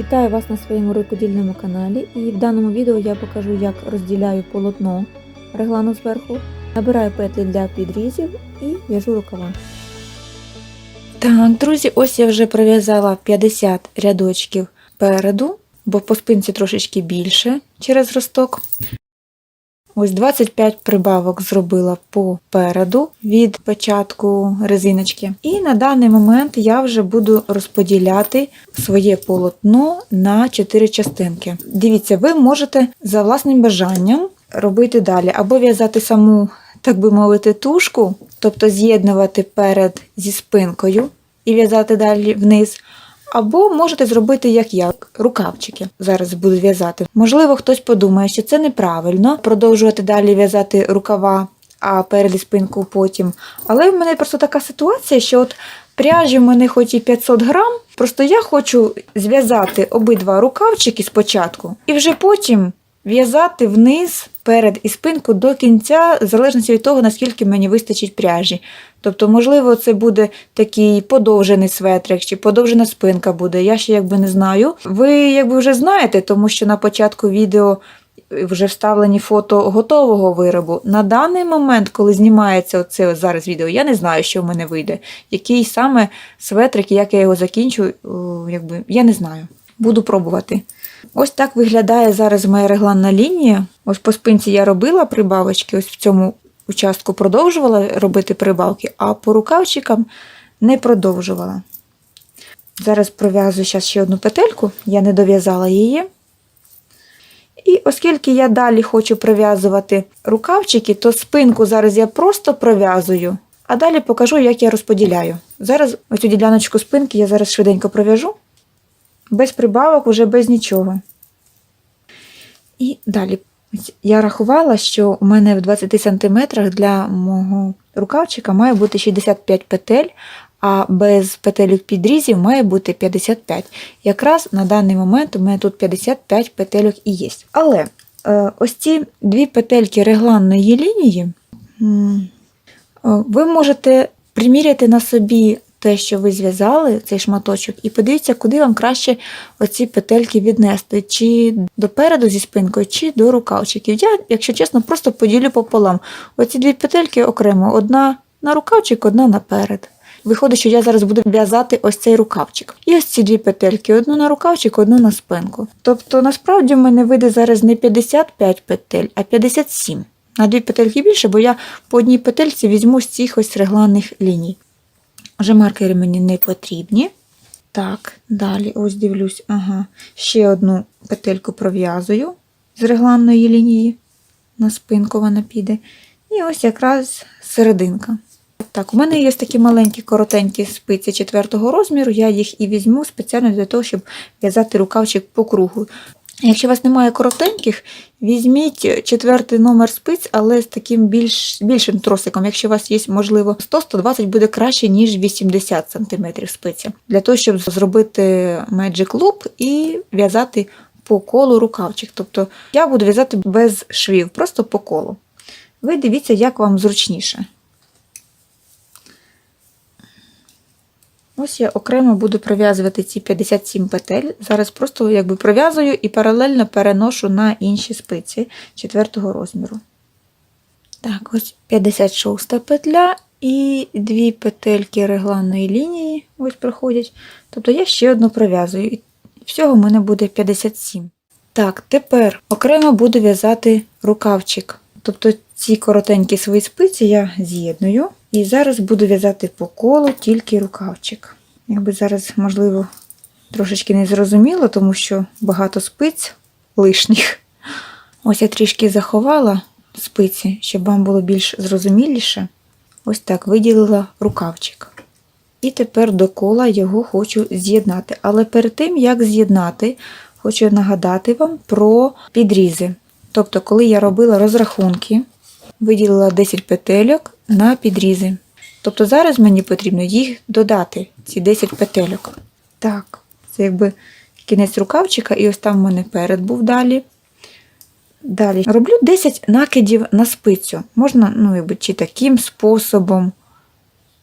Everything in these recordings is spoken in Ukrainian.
Вітаю вас на своєму рукодільному каналі і в даному відео я покажу, як розділяю полотно реглану зверху, набираю петлі для підрізів і в'яжу рукава. Так, друзі, ось я вже пров'язала 50 рядочків переду, бо по спинці трошечки більше через росток. Ось 25 прибавок зробила попереду від початку резиночки. І на даний момент я вже буду розподіляти своє полотно на 4 частинки. Дивіться, ви можете за власним бажанням робити далі, або в'язати саму, так би мовити, тушку, тобто з'єднувати перед зі спинкою і в'язати далі вниз. Або можете зробити, як я, рукавчики зараз буду в'язати. Можливо, хтось подумає, що це неправильно продовжувати далі в'язати рукава, а перед і спинку потім. Але в мене просто така ситуація, що от пряжі в мене хоч і 500 грам, просто я хочу зв'язати обидва рукавчики спочатку, і вже потім в'язати вниз перед і спинку до кінця, в залежності від того, наскільки мені вистачить пряжі. Тобто, можливо, це буде такий подовжений светрик, чи подовжена спинка буде. Я ще якби не знаю. Ви якби вже знаєте, тому що на початку відео вже вставлені фото готового виробу. На даний момент, коли знімається оце зараз відео, я не знаю, що в мене вийде. Який саме светрик, як я його закінчу, якби я не знаю. Буду пробувати. Ось так виглядає зараз моя регланна лінія. Ось по спинці я робила прибавочки, ось в цьому участку продовжувала робити прибавки, а по рукавчикам не продовжувала. Зараз пров'язую ще одну петельку, я не дов'язала її. І оскільки я далі хочу пров'язувати рукавчики, то спинку зараз я просто пров'язую, а далі покажу, як я розподіляю. Зараз оцю діляночку спинки я зараз швиденько пров'яжу, без прибавок, уже без нічого. І далі Я рахувала, що у мене в 20 см для мого рукавчика має бути 65 петель, а без петель підрізів має бути 55. Якраз на даний момент у мене тут 55 петельок і є. Але е, ось ці дві петельки регланної лінії е, ви можете приміряти на собі те, що ви зв'язали, цей шматочок, і подивіться, куди вам краще оці петельки віднести, чи допереду зі спинкою, чи до рукавчиків. Я, якщо чесно, просто поділю пополам. Оці дві петельки окремо: одна на рукавчик, одна наперед. Виходить, що я зараз буду в'язати ось цей рукавчик. І ось ці дві петельки: одну на рукавчик, одну на спинку. Тобто, насправді в мене вийде зараз не 55 петель, а 57. На дві петельки більше, бо я по одній петельці візьму з цих ось регланних ліній. Вже маркери мені не потрібні. Так, далі ось дивлюсь, ага, ще одну петельку пров'язую з регланної лінії. На спинку вона піде. І ось якраз серединка. Так, у мене є такі маленькі коротенькі спиці четвертого розміру, я їх і візьму спеціально для того, щоб в'язати рукавчик по кругу. Якщо у вас немає коротеньких, візьміть четвертий номер спиць, але з таким більш, більшим тросиком. Якщо у вас є, можливо, 100-120 буде краще, ніж 80 см спиці. Для того, щоб зробити Magic Loop і в'язати по колу рукавчик. Тобто я буду в'язати без швів, просто по колу. Ви дивіться, як вам зручніше. Ось я окремо буду пров'язувати ці 57 петель. Зараз просто якби пров'язую і паралельно переношу на інші спиці 4 розміру. Так, ось 56 петля і дві петельки регланної лінії ось проходять. Тобто я ще одну пров'язую. І всього в мене буде 57. Так, тепер окремо буду в'язати рукавчик. Тобто ці коротенькі свої спиці я з'єдную. І зараз буду в'язати по колу тільки рукавчик. Якби зараз, можливо, трошечки не зрозуміло, тому що багато спиць лишніх. Ось я трішки заховала спиці, щоб вам було більш зрозуміліше. Ось так виділила рукавчик. І тепер до кола його хочу з'єднати. Але перед тим, як з'єднати, хочу нагадати вам про підрізи. Тобто, коли я робила розрахунки, виділила 10 петельок на підрізи. Тобто зараз мені потрібно їх додати, ці 10 петельок. Так, це якби кінець рукавчика, і ось там в мене перед був далі. Далі роблю 10 накидів на спицю. Можна, ну, якби, чи таким способом,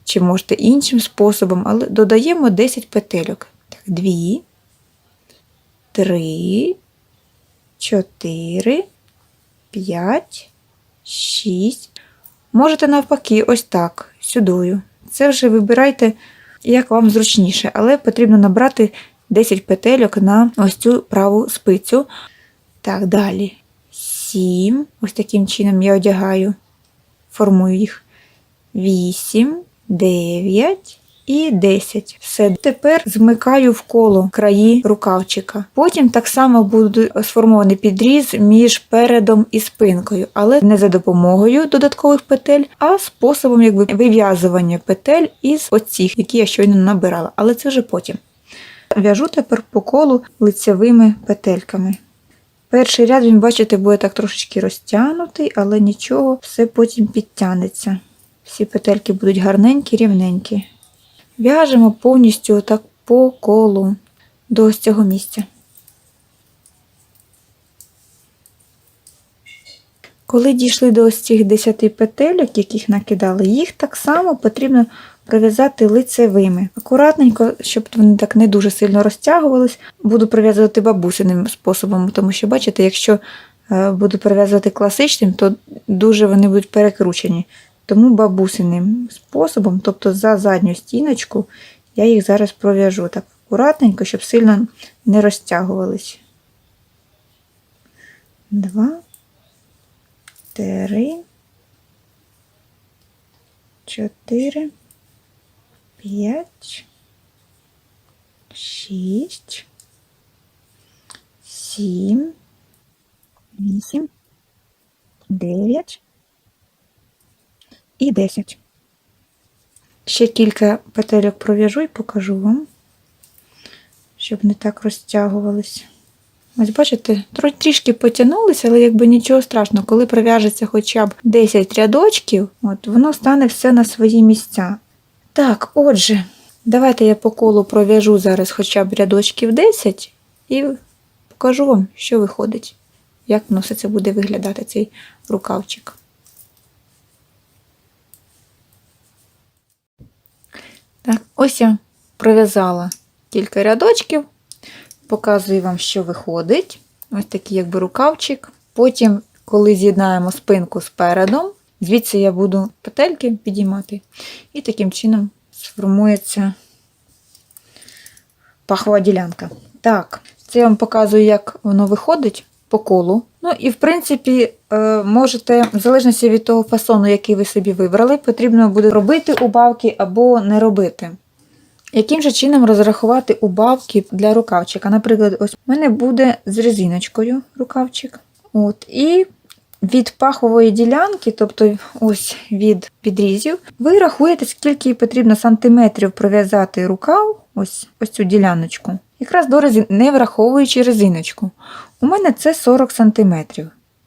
чи можете іншим способом, але додаємо 10 петельок. Так, 2, три, чотири, п'ять, шість. Можете навпаки, ось так, сюдою. Це вже вибирайте, як вам зручніше, але потрібно набрати 10 петельок на ось цю праву спицю. Так, далі. 7. Ось таким чином я одягаю, формую їх. 8, 9 і 10. Все. Тепер змикаю в коло краї рукавчика. Потім так само буде сформований підріз між передом і спинкою, але не за допомогою додаткових петель, а способом якби, вив'язування петель із оцих, які я щойно набирала. Але це вже потім. В'яжу тепер по колу лицевими петельками. Перший ряд, він, бачите, буде так трошечки розтягнутий, але нічого, все потім підтягнеться. Всі петельки будуть гарненькі, рівненькі. В'яжемо повністю отак по колу до цього місця. Коли дійшли до ось цих 10 петельок, яких накидали, їх так само потрібно пров'язати лицевими. Акуратненько, щоб вони так не дуже сильно розтягувались, буду пров'язувати бабусиним способом, тому що, бачите, якщо е, буду пров'язувати класичним, то дуже вони будуть перекручені. Тому бабусиним способом, тобто за задню стіночку, я їх зараз пров'яжу так акуратненько, щоб сильно не розтягувались. Два, три, чотири, п'ять, шість, сім, вісім, дев'ять і 10. Ще кілька петельок пров'яжу і покажу вам, щоб не так розтягувались. Ось бачите, трішки потягнулися, але якби нічого страшного, коли пров'яжеться хоча б 10 рядочків, от воно стане все на свої місця. Так, отже, давайте я по колу пров'яжу зараз хоча б рядочків 10 і покажу вам, що виходить, як воно все це буде виглядати, цей рукавчик. Так, ось я пров'язала кілька рядочків, показую вам, що виходить. Ось такий якби рукавчик. Потім, коли з'єднаємо спинку з передом, звідси я буду петельки підіймати, і таким чином сформується пахова ділянка. Так, це я вам показую, як воно виходить по колу. Ну і в принципі, е, можете, в залежності від того фасону, який ви собі вибрали, потрібно буде робити убавки або не робити. Яким же чином розрахувати убавки для рукавчика? Наприклад, ось у мене буде з резиночкою рукавчик. От, і від пахової ділянки, тобто ось від підрізів, ви рахуєте, скільки потрібно сантиметрів пров'язати рукав, ось, ось цю діляночку. Якраз до резин, не враховуючи резиночку. У мене це 40 см.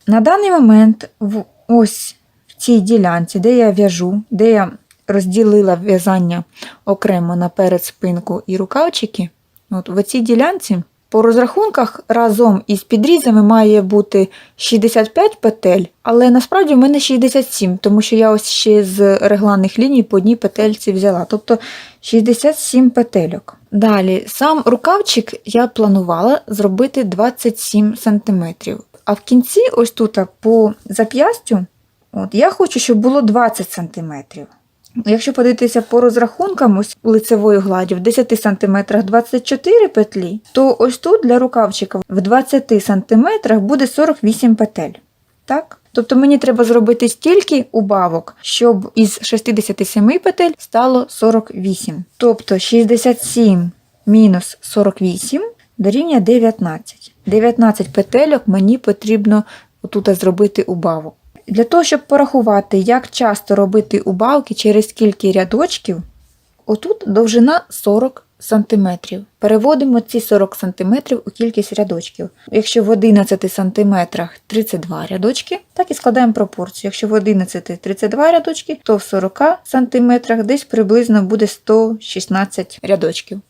На даний момент, в, ось в цій ділянці, де я в'яжу, де я розділила в'язання окремо наперед спинку і рукавчики, от в цій ділянці по розрахунках разом із підрізами має бути 65 петель, але насправді в мене 67, тому що я ось ще з регланних ліній по одній петельці взяла. Тобто 67 петельок. Далі, сам рукавчик я планувала зробити 27 см. А в кінці, ось тут по зап'ястю, я хочу, щоб було 20 см. Якщо подивитися по розрахункам ось лицевої гладі в 10 см 24 петлі, то ось тут для рукавчика в 20 см буде 48 петель. Так? Тобто мені треба зробити стільки убавок, щоб із 67 петель стало 48. Тобто 67 мінус 48 дорівнює 19. 19 петельок мені потрібно отут зробити убавок. Для того, щоб порахувати, як часто робити убавки через скільки рядочків, отут довжина 40 см. Переводимо ці 40 см у кількість рядочків. Якщо в 11 см 32 рядочки, так і складаємо пропорцію. Якщо в 11 32 рядочки, то в 40 см десь приблизно буде 116 рядочків.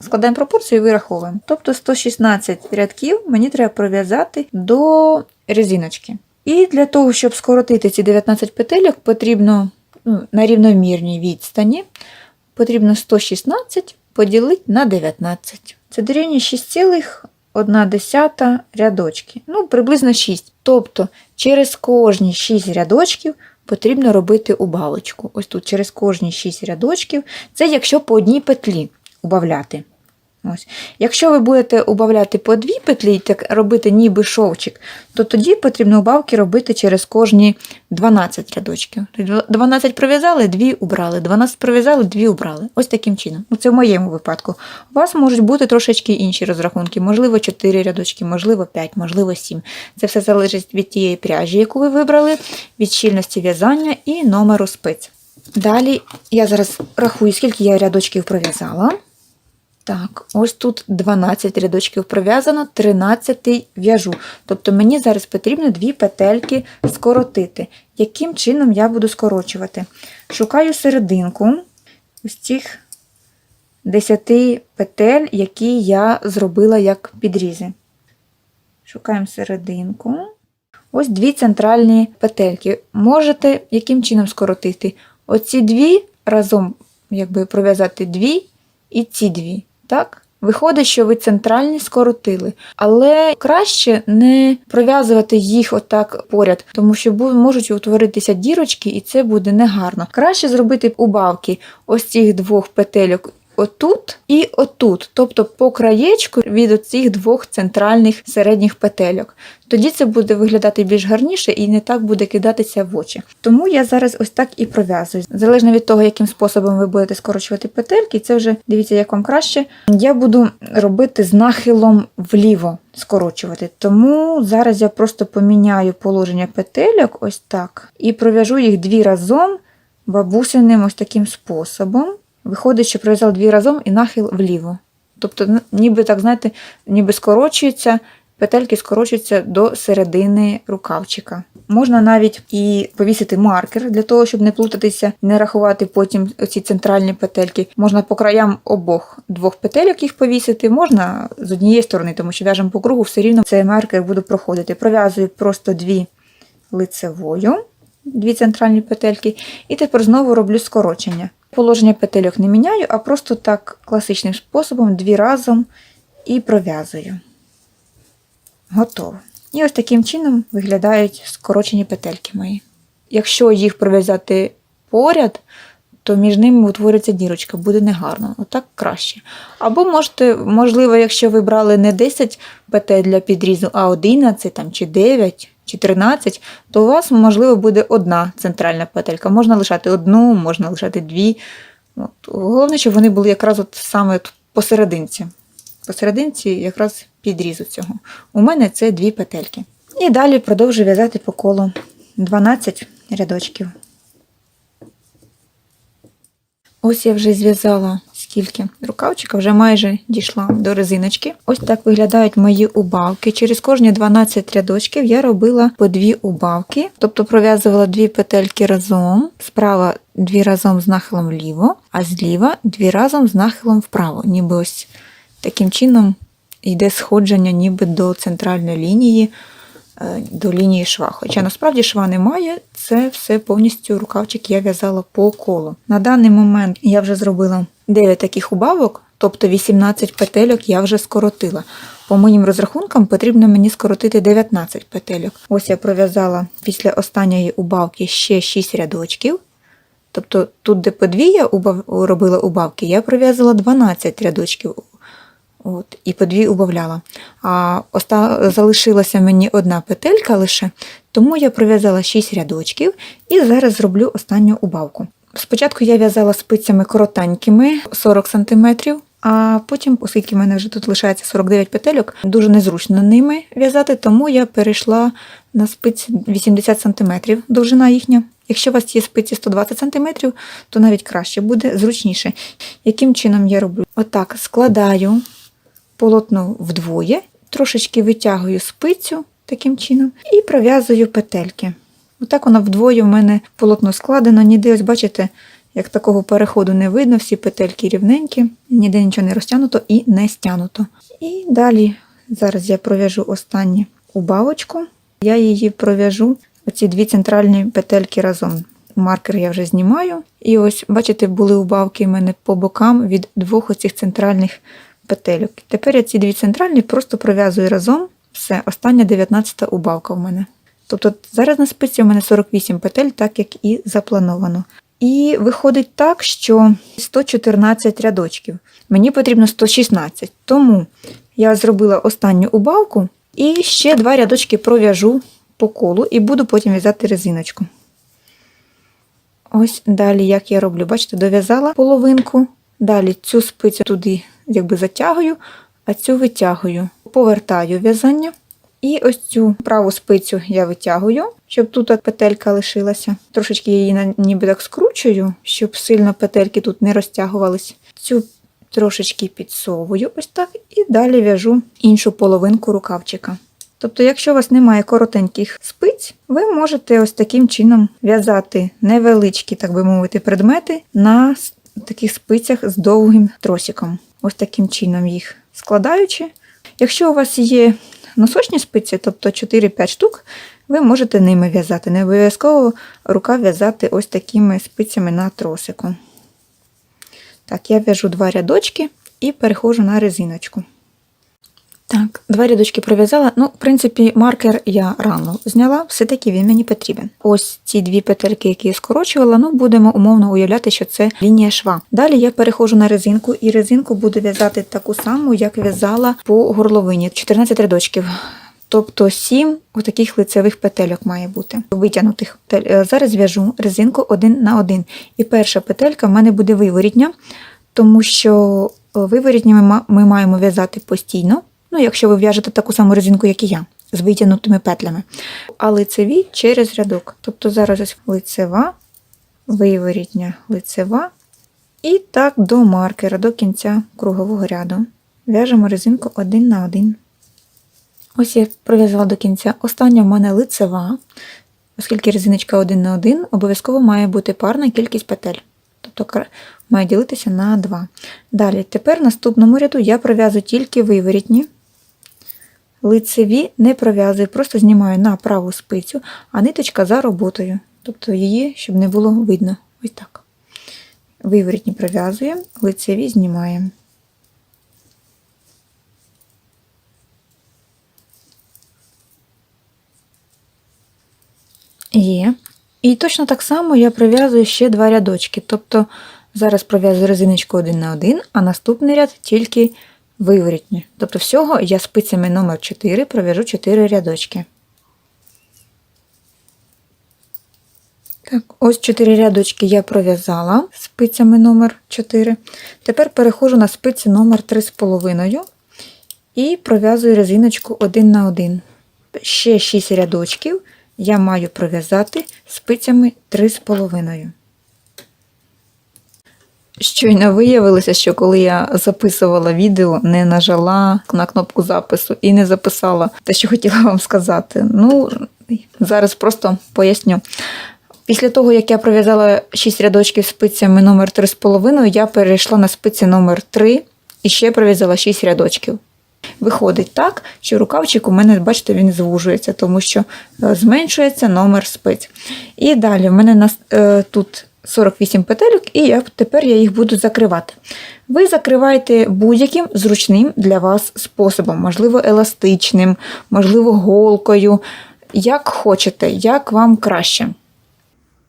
Складаємо пропорцію і вираховуємо. Тобто 116 рядків мені треба пров'язати до резиночки. І для того, щоб скоротити ці 19 петельок, потрібно ну, на рівномірній відстані потрібно 116 поділити на 19. Це дорівнює 1 десята рядочки. Ну, приблизно 6. Тобто через кожні 6 рядочків потрібно робити убавочку. Ось тут через кожні 6 рядочків. Це якщо по одній петлі убавляти. Ось. Якщо ви будете убавляти по дві петлі, так робити ніби шовчик, то тоді потрібно убавки робити через кожні 12 рядочків. Тобто 12 пров'язали, 2 убрали, 12 пров'язали, 2 убрали. Ось таким чином. Ну, Це в моєму випадку. У вас можуть бути трошечки інші розрахунки, можливо, 4 рядочки, можливо, 5, можливо, 7. Це все залежить від тієї пряжі, яку ви вибрали, від щільності в'язання і номеру спиць. Далі я зараз рахую, скільки я рядочків пров'язала. Так, ось тут 12 рядочків пров'язано, 13 в'яжу. Тобто мені зараз потрібно дві петельки скоротити. Яким чином я буду скорочувати? Шукаю серединку ось цих 10 петель, які я зробила як підрізи. Шукаємо серединку. Ось дві центральні петельки. Можете яким чином скоротити? Оці дві разом, якби пров'язати дві і ці дві. Так? Виходить, що ви центральні скоротили, але краще не пров'язувати їх отак поряд, тому що можуть утворитися дірочки, і це буде негарно. Краще зробити убавки ось цих двох петельок. Отут і отут, тобто по краєчку від оцих двох центральних середніх петельок. Тоді це буде виглядати більш гарніше і не так буде кидатися в очі. Тому я зараз ось так і пров'язую. Залежно від того, яким способом ви будете скорочувати петельки, це вже дивіться, як вам краще. Я буду робити з нахилом вліво скорочувати. Тому зараз я просто поміняю положення петельок ось так, і пров'яжу їх дві разом бабусиним ось таким способом. Виходить, що пров'язав дві разом і нахил вліво. Тобто, ніби так, знаєте, ніби скорочується, петельки скорочуються до середини рукавчика. Можна навіть і повісити маркер для того, щоб не плутатися, не рахувати потім ці центральні петельки. Можна по краям обох двох петельок їх повісити, можна з однієї сторони, тому що в'яжемо по кругу, все рівно цей маркер буде проходити. Пров'язую просто дві лицевою, дві центральні петельки, і тепер знову роблю скорочення. Положення петельок не міняю, а просто так класичним способом дві разом і пров'язую. Готово. І ось таким чином виглядають скорочені петельки мої. Якщо їх пров'язати поряд, то між ними утвориться дірочка, буде негарно. Отак краще. Або можете, можливо, якщо ви брали не 10 петель для підрізу, а 11 там, чи 9, чи 13, то у вас, можливо, буде одна центральна петелька. Можна лишати одну, можна лишати дві. От. Головне, щоб вони були якраз от саме посерединці. Посерединці якраз підрізу цього. У мене це дві петельки. І далі продовжую в'язати по колу 12 рядочків. Ось я вже зв'язала скільки рукавчика, вже майже дійшла до резиночки. Ось так виглядають мої убавки. Через кожні 12 рядочків я робила по дві убавки, тобто пров'язувала дві петельки разом, справа дві разом з нахилом вліво, а зліва дві разом з нахилом вправо. Ніби ось таким чином йде сходження ніби до центральної лінії, е, до лінії шва. Хоча насправді шва немає, це все повністю рукавчик я в'язала по колу. На даний момент я вже зробила 9 таких убавок, тобто 18 петельок я вже скоротила. По моїм розрахункам потрібно мені скоротити 19 петельок. Ось я пров'язала після останньої убавки ще 6 рядочків. Тобто тут, де по дві я убав... робила убавки, я пров'язала 12 рядочків От, і по дві убавляла. А оста... залишилася мені одна петелька лише, тому я пров'язала 6 рядочків і зараз зроблю останню убавку. Спочатку я в'язала спицями коротенькими 40 см, а потім, оскільки в мене вже тут лишається 49 петельок, дуже незручно ними в'язати, тому я перейшла на спиці 80 см довжина їхня. Якщо у вас є спиці 120 см, то навіть краще буде зручніше. Яким чином я роблю? Отак складаю полотно вдвоє, трошечки витягую спицю таким чином і пров'язую петельки. Отак воно вдвоє в мене полотно складено, ніде, ось бачите, як такого переходу не видно, всі петельки рівненькі, ніде нічого не розтягнуто і не стягнуто. І далі, зараз я пров'яжу останню убавочку. Я її пров'яжу, оці дві центральні петельки разом. Маркер я вже знімаю. І ось, бачите, були убавки в мене по бокам від двох оцих центральних петельок. Тепер я ці дві центральні просто пров'язую разом. Все, остання 19 убавка в мене. Тобто зараз на спиці у мене 48 петель, так як і заплановано. І виходить так, що 114 рядочків. Мені потрібно 116. Тому я зробила останню убавку і ще два рядочки пров'яжу по колу і буду потім в'язати резиночку. Ось далі, як я роблю, бачите, дов'язала половинку. Далі цю спицю туди якби затягую, а цю витягую. Повертаю в'язання. І ось цю праву спицю я витягую, щоб тут петелька лишилася. Трошечки її ніби так скручую, щоб сильно петельки тут не розтягувались. Цю трошечки підсовую ось так, і далі в'яжу іншу половинку рукавчика. Тобто, якщо у вас немає коротеньких спиць, ви можете ось таким чином в'язати невеличкі, так би мовити, предмети на таких спицях з довгим тросиком. Ось таким чином їх складаючи. Якщо у вас є носочні спиці, тобто 4-5 штук, ви можете ними в'язати. Не обов'язково рука в'язати ось такими спицями на тросику. Так, я в'яжу два рядочки і переходжу на резиночку. Так, два рядочки пров'язала. Ну, в принципі, маркер я рано зняла, все-таки він мені потрібен. Ось ці дві петельки, які я скорочувала, ну будемо умовно уявляти, що це лінія шва. Далі я переходжу на резинку, і резинку буду в'язати таку саму, як в'язала по горловині. 14 рядочків. Тобто 7 отаких лицевих петельок має бути витягнутих. Е, Зараз в'яжу резинку один на один. І перша петелька в мене буде виворітня, тому що е, виворітні ми маємо в'язати постійно. Ну, якщо ви в'яжете таку саму резинку, як і я, з витягнутими петлями. А лицеві через рядок. Тобто зараз ось лицева, виворітня, лицева. І так до маркера, до кінця кругового ряду. В'яжемо резинку один на один. Ось я пров'язала до кінця. Остання в мене лицева. Оскільки резиночка один на один, обов'язково має бути парна кількість петель. Тобто має ділитися на 2. Далі, тепер в наступному ряду я пров'язую тільки виворітні. Лицеві не пров'язую, просто знімаю на праву спицю, а ниточка за роботою. Тобто її, щоб не було видно. Ось так. Виворітні пров'язуємо, лицеві знімаємо. Є. І точно так само я пров'язую ще два рядочки. Тобто зараз пров'язую резиночку один на один, а наступний ряд тільки виворітні. Тобто всього я спицями номер 4 пров'яжу 4 рядочки. Так, ось 4 рядочки я пров'язала спицями номер 4. Тепер переходжу на спиці номер 3,5 і пров'язую резиночку один на один. Ще 6 рядочків я маю пров'язати спицями 3,5. Щойно виявилося, що коли я записувала відео, не нажала на кнопку запису і не записала те, що хотіла вам сказати. Ну, зараз просто поясню. Після того, як я пров'язала 6 рядочків спицями номер 3,5, я перейшла на спиці номер 3 і ще пров'язала 6 рядочків. Виходить так, що рукавчик у мене, бачите, він звужується, тому що е, зменшується номер спиць. І далі в мене е, тут 48 петельок, і я, тепер я їх буду закривати. Ви закриваєте будь-яким зручним для вас способом, можливо, еластичним, можливо, голкою, як хочете, як вам краще.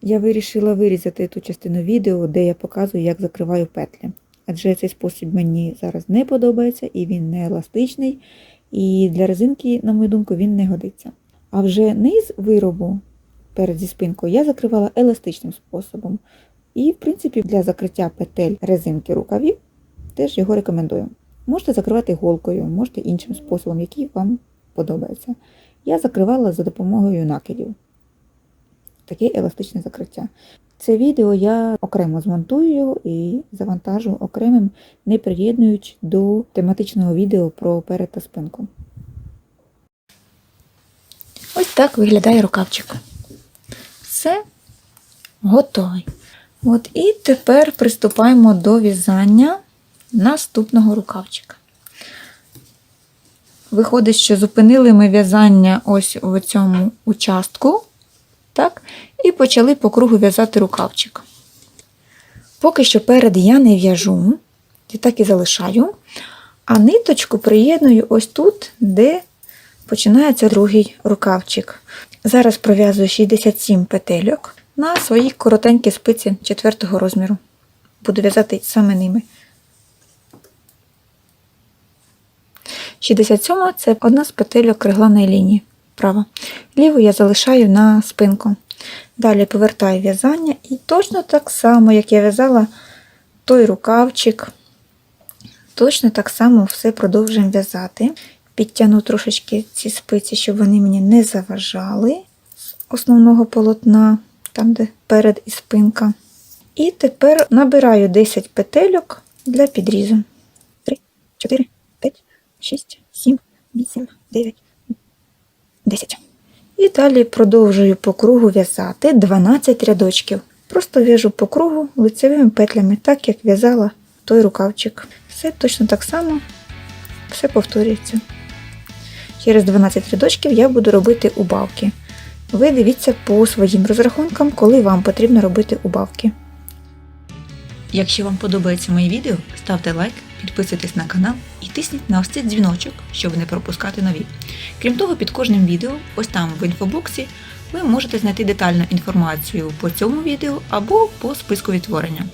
Я вирішила вирізати ту частину відео, де я показую, як закриваю петлі. Адже цей спосіб мені зараз не подобається і він не еластичний. І для резинки, на мою думку, він не годиться. А вже низ виробу перед зі спинкою я закривала еластичним способом. І, в принципі, для закриття петель резинки рукавів теж його рекомендую. Можете закривати голкою, можете іншим способом, який вам подобається. Я закривала за допомогою накидів. Таке еластичне закриття. Це відео я окремо змонтую і завантажу окремим, не приєднуючи до тематичного відео про перед та спинку. Ось так виглядає рукавчик. Все готовий. От і тепер приступаємо до в'язання наступного рукавчика. Виходить, що зупинили ми в'язання ось в цьому участку. Так, і почали по кругу в'язати рукавчик. Поки що перед я не в'яжу, і так і залишаю. А ниточку приєдную ось тут, де починається другий рукавчик. Зараз пров'язую 67 петельок на свої коротенькі спиці 4 розміру. Буду в'язати саме ними. 67 це одна з петельок регланої лінії. Права. Ліву я залишаю на спинку. Далі повертаю в'язання і точно так само, як я в'язала той рукавчик, точно так само все продовжуємо в'язати. Підтягну трошечки ці спиці, щоб вони мені не заважали з основного полотна, там, де перед і спинка. І тепер набираю 10 петельок для підрізу. 3, 4, 5, 6, 7, 8, 9, 10. І далі продовжую по кругу в'язати 12 рядочків. Просто в'яжу по кругу лицевими петлями, так як в'язала той рукавчик. Все точно так само, все повторюється. Через 12 рядочків я буду робити убавки. Ви дивіться по своїм розрахункам, коли вам потрібно робити убавки. Якщо вам подобається моє відео, ставте лайк, підписуйтесь на канал і тисніть на ось цей дзвіночок, щоб не пропускати нові. Крім того, під кожним відео, ось там в інфобоксі, ви можете знайти детальну інформацію по цьому відео або по списку відтворення.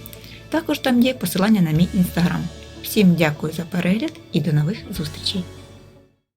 Також там є посилання на мій інстаграм. Всім дякую за перегляд і до нових зустрічей!